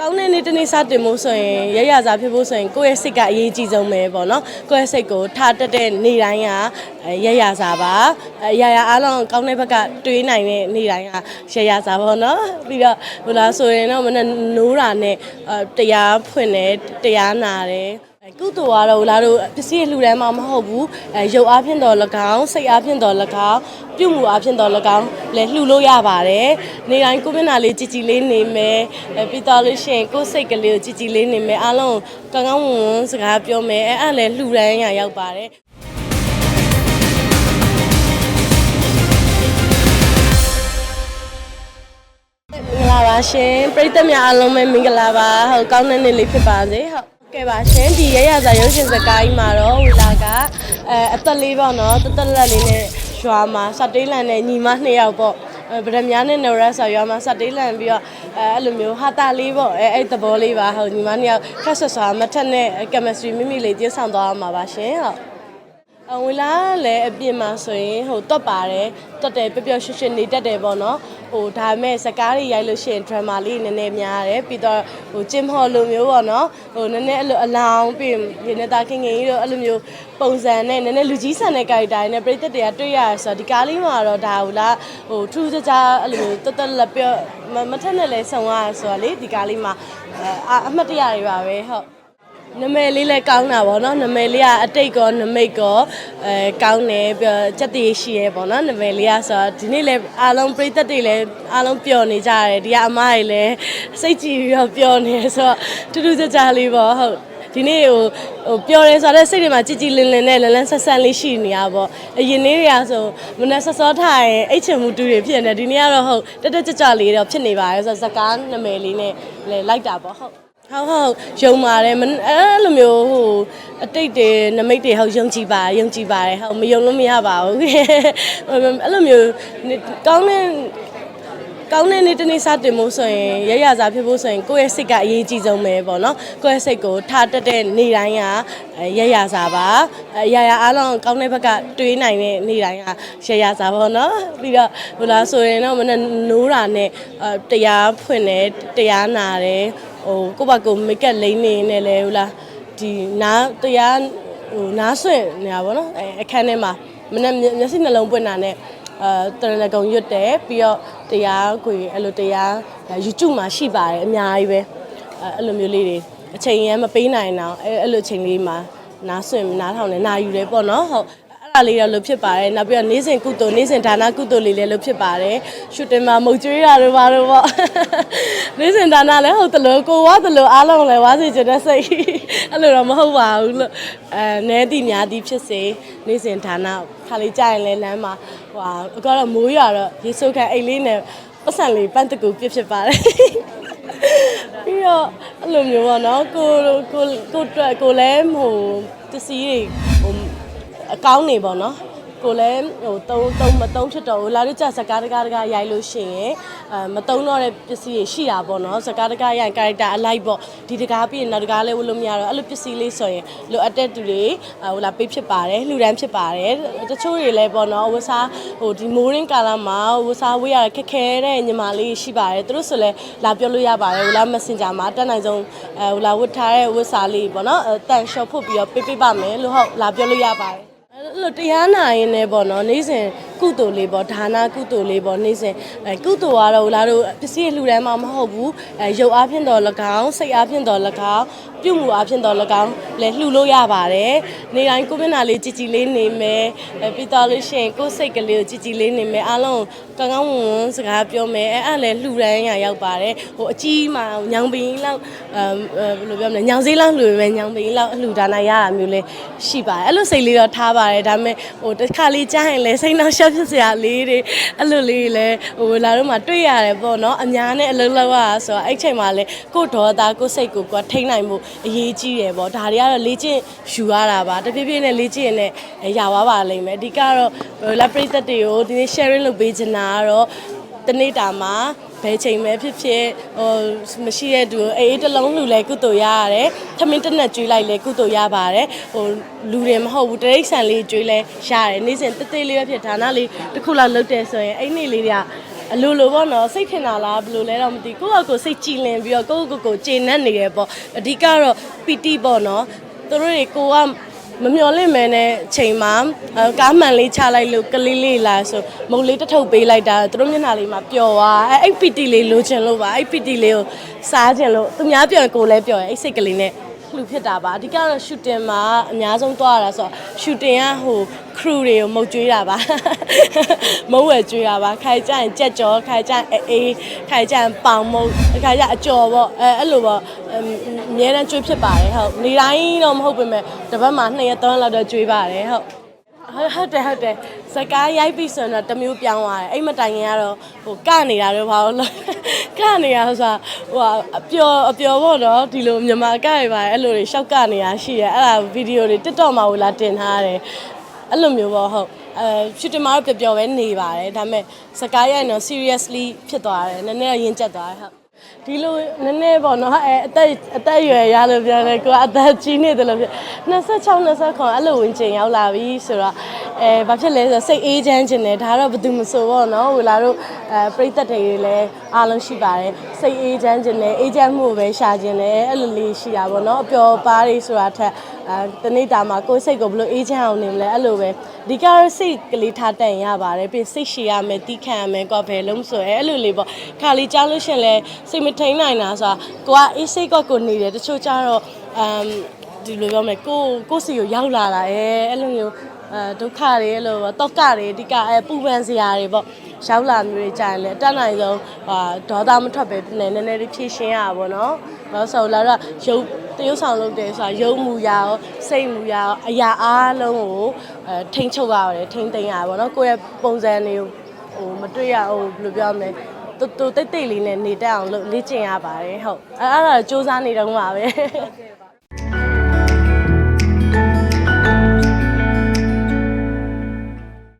ကောင်းတဲ့နေ့တစ်နေ့စတင်ဖို့ဆိုရင်ရရစားဖြစ်ဖို့ဆိုရင်ကိုယ့်ရဲ့စိတ်ကအရေးကြီးဆုံးပဲပေါ့နော်ကိုယ့်ရဲ့စိတ်ကိုထားတက်တဲ့နေ့တိုင်းကအဲရရစားပါအဲရရအားလုံးကောင်းတဲ့ဘက်ကတွေးနိုင်တဲ့နေ့တိုင်းကရရစားပေါ့နော်ပြီးတော့ဟိုလားဆိုရင်တော့မနဲ့နိုးတာနဲ့အဲတရားဖွင့်တယ်တရားနာတယ်အဲ ကုသိုလ်ကတော့လာတို့ပစ္စည်းလှူဒန်းမှာမဟုတ်ဘူးအဲရုပ်အားဖြင့်တော့၎င်းစိတ်အားဖြင့်တော့၎င်းပြုမှုအားဖြင့်တော့၎င်းလည်းလှူလို့ရပါတယ်နေတိုင်းကိုမျက်နှာလေးကြည်ကြည်လေးနေမယ်အဲပြီးတော့လို့ရှိရင်ကိုယ်စိတ်ကလေးကိုကြည်ကြည်လေးနေမယ်အားလုံးကောင်းကောင်းဝွန်ဝွန်စကားပြောမယ်အဲအဲ့လည်းလှူဒန်းရရောက်ပါတယ်မင်္ဂလာပါရှင်ပရိသတ်များအားလုံးပဲမင်္ဂလာပါဟုတ်ကောင်းတဲ့နေ့လေးဖြစ်ပါစေဟုတ် ကဲပါရှင်ဒီရရစာရုပ်ရှင်စကားကြီးမှာတော့ဝီလာကအဲအသက်လေးပေါ့နော်တသက်လက်လေးနဲ့ရွာမှာစတေးလန်နဲ့ညီမနှစ်ယောက်ပေါ့အဲဗရမ ्या နဲ့နော်ရက်ဆိုရွာမှာစတေးလန်ပြီးတော့အဲအဲ့လိုမျိုးဟာတာလေးပေါ့အဲအဲ့သဘောလေးပါဟုတ်ညီမနှစ်ယောက်ခက်ဆွဆွာမထက်နဲ့ chemistry မိမိလေးကျင်းဆောင်သွားမှာပါရှင်ဟုတ် အဝင်လာလည်းအပြင်မှာဆိုရင်ဟိုတွတ်ပါတယ်တွတ်တယ်ပျော်ပျော်ရွှင်ရွှင်နေတတ်တယ်ပေါ့နော်ဟိုဒါပေမဲ့စကားတွေရိုက်လို့ရှိရင် drama လေးနည်းနည်းများတယ်ပြီးတော့ဟိုဂျင်ဟော်လိုမျိုးပေါ့နော်ဟိုနည်းနည်းအဲ့လိုအလောင်းပြီးရင်းနေတာခင်ခင်ကြီးတို့အဲ့လိုမျိုးပုံစံနဲ့နည်းနည်းလူကြီးဆန်တဲ့ character တွေနဲ့ပြည်သက်တွေကတွေ့ရဆိုတော့ဒီကားလေးမှာတော့ဒါဟိုလားဟိုထူးခြားခြားအဲ့လိုမျိုးတွတ်တွတ်လက်ပြောမမထက်နဲ့လဲဆုံရဆိုတော့လေဒီကားလေးမှာအဲအမှတ်တရတွေပါပဲဟုတ် နမဲလေးလည်းကောင်းတာပေါ့နော်နမဲလေးကအတိတ်ကောနမိတ်ကောအဲကောင်းတယ်ပြီးတော့စက်တည်ရှိရဲပေါ့နော်နမဲလေးကဆိုတော့ဒီနေ့လည်းအားလုံးပြိသက်တွေလည်းအားလုံးပျော်နေကြတယ်ဒီကအမတွေလည်းစိတ်ကြည်ပြီးတော့ပျော်နေဆိုတော့ထူးထူးခြားခြားလေးပေါ့ဟုတ်ဒီနေ့ဟိုဟိုပျော်တယ်ဆိုတော့စိတ်တွေမှာကြည်ကြည်လင်လင်နဲ့လန်းလန်းဆက်ဆက်လေးရှိနေရပေါ့အရင်နေ့တွေကဆိုမနက်စောစောထားရင်အိတ်ချင်မှုတူတွေဖြစ်နေတယ်ဒီနေ့ကတော့ဟုတ်တက်တက်ကြွကြွလေးတော့ဖြစ်နေပါတယ်ဆိုတော့ဇကားနမဲလေးနဲ့လည်းလိုက်တာပေါ့ဟုတ် ဟုတ်ဟုတ်ယုံပါတယ်မအဲ့လိုမျိုးဟိုအတိတ်တွေနမိတ်တွေဟုတ်ယုံကြည်ပါယုံကြည်ပါတယ်ဟုတ်မယုံလို့မရပါဘူးအဲ့လိုမျိုးကောင်းတဲ့ကောင်းတဲ့နေ့တစ်နေ့စတင်ဖို့ဆိုရင်ရရစားဖြစ်ဖို့ဆိုရင်ကိုယ့်ရဲ့စိတ်ကအရေးကြီးဆုံးပဲပေါ့နော်ကိုယ့်ရဲ့စိတ်ကိုထားတက်တဲ့နေ့တိုင်းကအဲရရစားပါအဲရရအားလုံးကောင်းတဲ့ဘက်ကတွေးနိုင်တဲ့နေ့တိုင်းကရရစားပါတော့ပြီးတော့ဟိုလားဆိုရင်တော့မနဲ့နိုးတာနဲ့အဲတရားဖွင့်တယ်တရားနာတယ် ဟိုကိုယ့်ဘာကိုမိတ်ကပ်လိမ့်နေနေလဲဟိုလားဒီနားတရားဟိုနားဆွင့်နေတာဗောနော်အဲအခန်းထဲမှာမနေ့မျက်စိနှလုံးပွင့်တာနဲ့အဲတရဏဂုံရွတ်တယ်ပြီးတော့တရားကိုအဲ့လိုတရား YouTube မှာရှိပါတယ်အများကြီးပဲအဲအဲ့လိုမျိုးလေးတွေအချိန်ရမ်းမပေးနိုင်တော့အဲအဲ့လိုအချိန်လေးမှာနားဆွင့်နားထောင်နေနာယူတယ်ပေါ့နော်ဟုတ်အဲ့ဒါ လေးတော့လို့ဖြစ်ပါတယ်နောက်ပြီးတော့နေ့စဉ်ကုသိုလ်နေ့စဉ်ဒါနကုသိုလ်လေးလည်းလို့ဖြစ်ပါတယ်ရှူတင်မှာမုတ်ကျွေးတာတို့ပါတော့ပေါ့နေ့စဉ်ဒါနလည်းဟုတ်တယ်လို့ကိုဝါတယ်လို့အားလုံးလည်းဝါစီချင်တဲ့စိတ်အဲ့လိုတော့မဟုတ်ပါဘူးလို့အဲနဲတိများသည်ဖြစ်စေနေ့စဉ်ဒါနခါလေးကြာရင်လည်းလမ်းမှာဟိုဟာအကတော့မိုးရွာတော့ရေစိုးခန့်အိတ်လေးနဲ့ပတ်စံလေးပန်းတကူပြစ်ဖြစ်ပါတယ်ပြီးတော့အဲ့လိုမျိုးပေါ့နော်ကိုကိုကိုအတွက်ကိုလည်းဟိုတစည်းတွေဟို အကောင်းနေပေါ့နော်ကိုလည်းဟိုတုံးတုံးမတုံးဖြစ်တော့ဘူးလာလို့ကြစကားတကားတကားရိုက်လို့ရှိရင်အဲမတုံးတော့တဲ့ပစ္စည်းတွေရှိတာပေါ့နော်စကားတကားရိုက် character အလိုက်ပေါ့ဒီတကားပြီးရင်နောက်တကားလည်းဝလို့မရတော့အဲ့လိုပစ္စည်းလေးဆိုရင်လိုအပ်တဲ့သူတွေဟိုလာပေးဖြစ်ပါတယ်လှူဒန်းဖြစ်ပါတယ်တချို့တွေလည်းပေါ့နော်ဝစားဟိုဒီမိုးရင်းကာလမှာဝစားဝေးရခက်ခဲတဲ့ညီမလေးရှိပါတယ်သူတို့ဆိုလည်းလာပြောလို့ရပါတယ်ဟိုလာ messenger မှာတက်နိုင်ဆုံးအဲဟိုလာဝတ်ထားတဲ့ဝတ်စားလေးပေါ့နော်တန်ရှော့ဖို့ပြီးတော့ပေးပေးပါမယ်လို့ဟုတ်လာပြောလို့ရပါတယ်အဲ့ လိုတရားနာရင်လည်းပေါ့နော်နေ့စဉ်ကုသိုလ်လေးပေါ့ဒါနာကုသိုလ်လေးပေါ့နေ့စဉ်အဲကုသိုလ်ကတော့လာတို့ပစ္စည်းလှူဒန်းမှာမဟုတ်ဘူးအဲရုပ်အားဖြင့်တော့၎င်းစိတ်အားဖြင့်တော့၎င်းပြုမှုအားဖြင့်တော့၎င်းလည်းလှူလို့ရပါတယ်နေတိုင်းကိုမျက်နှာလေးကြည်ကြည်လေးနေမယ်အဲပြီးတော့လို့ရှိရင်ကိုယ်စိတ်ကလေးကိုကြည်ကြည်လေးနေမယ်အားလုံး ကောင်းကောင်းဝွန်ဝွန်စကားပြောမယ်အဲအဲ့လည်းလှူဒန်းရရောက်ပါတယ်ဟိုအကြီးမှညောင်ပင်လောက်အဲဘယ်လိုပြောမလဲညောင်စေးလောက်လှူပဲညောင်ပင်လောက်လှူဒါနာရတာမျိုးလေးရှိပါတယ်အဲ့လိုစိတ်လေးတော့ထားပါတယ်ဒါပေမဲ့ဟိုတစ်ခါလေးကြားရင်လည်းစိတ်နှောက်ရှက်ဖြစ်စရာလေးတွေအဲ့လိုလေးလည်းဟိုလာတော့မှတွေ့ရတယ်ပေါ့နော်အများနဲ့အလုံးလောက်ရတာဆိုတော့အဲ့ချိန်မှာလည်းကို့ဒေါ်သားကို့စိတ်ကိုကထိန်းနိုင်မှုအရေးကြီးတယ်ပေါ့ဒါတွေကတော့လေ့ကျင့်ယူရတာပါတဖြည်းဖြည်းနဲ့လေ့ကျင့်နဲ့ရပါပါလိမ့်မယ်အဓိကတော့လက်ပရိသတ်တွေကိုဒီနေ့ sharing လုပ်ပေးချင်တာကတော့တနေ့တာမှာဘယ်ချိန်ပဲဖြစ်ဖြစ်ဟိုမရှိတဲ့သူအေးအေးတစ်လုံးလူလဲကုသိုလ်ရရတယ်။သမင်းတစ်နက်ကျွေးလိုက်လဲကုသိုလ်ရပါတယ်။ဟိုလူတွေမဟုတ်ဘူးတရိတ်ဆန်လေးကျွေးလဲရတယ်။နေ့စဉ်တသေးလေးပဲဖြစ်ဒါနလေးတစ်ခုလောက်လုပ်တယ်ဆိုရင်အဲ့နေ့လေးတွေကအလိုလိုပေါ့နော်စိတ်ထင်တာလားဘယ်လိုလဲတော့မသိကိုယ့်အကိုစိတ်ကြည်လင်ပြီးတော့ကိုယ့်ကိုယ်ကိုကျေနပ်နေရပေါ့အဓိကတော့ပီတိပေါ့နော်သူတို့တွေကိုက မမျော်လင့်မဲနဲ့အချိန်မှာအဲကားမှန်လေးချလိုက်လို့ကလေးလေးလာဆိုမုတ်လေးတစ်ထုပ်ပေးလိုက်တာသူတို့မျက်နှာလေးမှာပျော်သွားအဲအဲ့ပီတိလေးလိုချင်လို့ပါအဲ့ပီတိလေးကိုစားချင်လို့သူများပြောရင်ကိုယ်လည်းပြောရင်အဲ့စိတ်ကလေးနဲ့ လှူဖြစ်တာပါအဓိကတော့ shooting မှာအများဆုံးသွားရတာဆိုတော့ shooting ကဟို crew တွေကိုမုတ်ကျွေးတာပါမုတ်ဝဲကျွေးတာပါခိုင်ကြရင်ကြက်ကြောခိုင်ကြရင်အေးခိုင်ကြရင်ပေါင်မုတ်ခိုင်ကြအကျော်ပေါ့အဲအဲ့လိုပေါ့အမြဲတမ်းကျွေးဖြစ်ပါတယ်ဟုတ်နေတိုင်းတော့မဟုတ်ပေမဲ့တစ်ပတ်မှာ2ရက်3ရက်လောက်တော့ကျွေးပါတယ်ဟုတ်ဟုတ်ဟုတ်တယ်ဟုတ်တယ် စကားရိုက်ပြီဆိုရင်တော့တစ်မျိုးပြောင်းသွားတယ်အဲ့မတိုင်ခင်ကတော့ဟိုကနေတာတော့ဘာလို့လဲကနေရဆိုတာဟိုအပျော်အပျော်ပေါ့နော်ဒီလိုမြန်မာကရပါအဲ့လိုတွေရှောက်ကနေတာရှိရအဲ့ဒါဗီဒီယိုတွေ TikTok မှာဝင်လာတင်ထားတယ်အဲ့လိုမျိုးပေါ့ဟုတ်အဲရှူတင်မှာတော့ပျော်ပျော်ပဲနေပါတယ်ဒါပေမဲ့စကားရိုက်တော့ seriously ဖြစ်သွားတယ်နည်းနည်းရင်ကျက်သွားတယ်ဟုတ် ဒီလိုနည်းနည်းပေါ့နော်အဲအသက်အသက်အရွယ်ရလို့ပြောတယ်ကိုကအသက်ကြီးနေတယ်လို့ပြော26 29အဲ့လိုဝင်ချိန်ရောက်လာပြီဆိုတော့အဲဘာဖြစ်လဲဆိုတော့စိတ်အေးချမ်းခြင်းတယ်ဒါကတော့ဘယ်သူမဆိုပေါ့နော်ဝလာတို့အဲပြိသက်တွေလည်းအားလုံးရှိပါတယ်စိတ်အေးချမ်းခြင်းတယ်အေးချမ်းမှုကိုပဲရှာခြင်းတယ်အဲ့လိုလေးရှိတာပေါ့နော်အပျော်ပါးတွေဆိုတာထက် အဲတနေ့တာမှာကိုယ်စိတ်ကိုဘယ်လိုအေးချမ်းအောင်နေမလဲအဲ့လိုပဲဒီကတော့စိတ်ကလေးထားတန်ရပါတယ်ပြီးစိတ်ရှည်ရမယ်တီးခံရမယ်ကိုယ်ဘယ်လုံးဆိုရဲအဲ့လိုလေးပေါ့ခါလေးကြားလို့ရှရင်လဲစိတ်မထိန်နိုင်တာဆိုတာကိုကအေးစိတ်ကကိုနေတယ်တချို့ကျတော့အမ်ဒီလိုပြောမယ်ကိုကိုစီကိုရောက်လာတာအဲအဲ့လိုမျိုးအဲဒုက္ခတွေအဲ့လိုတော့ကတွေအဓိကအဲပူပန်စရာတွေပေါ့ရောက်လာမျိုးတွေကြာရင်လည်းအတက်နိုင်ဆုံးဟာဒေါသမထွက်ပဲနည်းနည်းလေးဖြည့်ရှင်းရတာပေါ့နော်။ဘာလို့ဆိုတော့လာတော့ရုပ် တရုပ်ဆောင်လုပ်တယ်ဆိုတာရုပ်မူရာရောစိတ်မူရာရောအရာအားလုံးကိုအဲထိန်းချုပ်ရတယ်ထိန်းသိမ်းရတယ်ပေါ့နော်။ကိုယ့်ရဲ့ပုံစံတွေကိုဟိုမတွေ့ရဟိုဘယ်လိုပြောမလဲတူတူတိတ်တိတ်လေးနဲ့နေတတ်အောင်လုပ်လေ့ကျင့်ရပါတယ်ဟုတ်အဲအဲ့ဒါစူးစမ်းနေတော့မှာပဲ